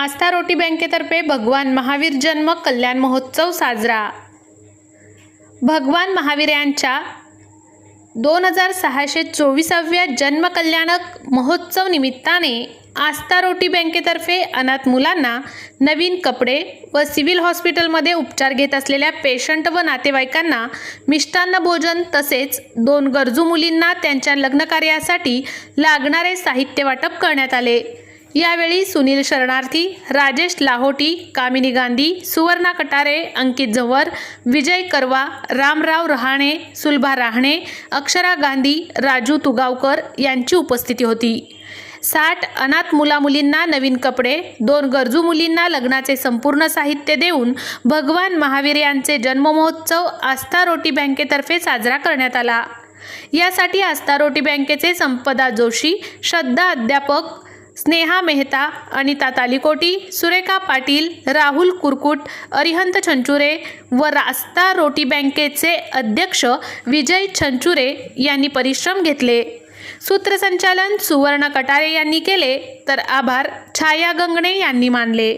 आस्था रोटी बँकेतर्फे भगवान महावीर जन्म कल्याण महोत्सव साजरा. भगवान महावीर यांच्या दोन हजार सहाशे चोवीसाव्या जन्मकल्याणक महोत्सव निमित्ताने आस्था रोटी बँकेतर्फे अनाथ मुलांना नवीन कपडे व सिव्हिल हॉस्पिटलमध्ये उपचार घेत असलेल्या पेशंट व नातेवाईकांना मिष्टान्न भोजन तसेच दोन गरजू मुलींना त्यांच्या लग्नकार्यासाठी लागणारे साहित्य वाटप करण्यात आले. यावेळी सुनील शरणार्थी राजेश लाहोटी कामिनी गांधी सुवर्णा कटारे अंकित झंवर विजय करवा रामराव रहाणे सुलभा राहणे अक्षरा गांधी राजू तुगावकर यांची उपस्थिती होती. साठ अनाथ मुलामुलींना नवीन कपडे दोन गरजू मुलींना लग्नाचे संपूर्ण साहित्य देऊन भगवान महावीर यांचे जन्ममहोत्सव आस्था रोटी बँकेतर्फे साजरा करण्यात आला. यासाठी आस्था रोटी बँकेचे संपदा जोशी श्रद्धा अध्यापक स्नेहा मेहता अनिता तालिकोटी सुरेखा पाटील राहुल कुरकुट अरिहंत छंचुरे व रास्ता रोटी बँकेचे अध्यक्ष विजय छंचुरे यांनी परिश्रम घेतले. सूत्रसंचालन सुवर्ण कटारे यांनी केले तर आभार छाया गंगणे यांनी मानले.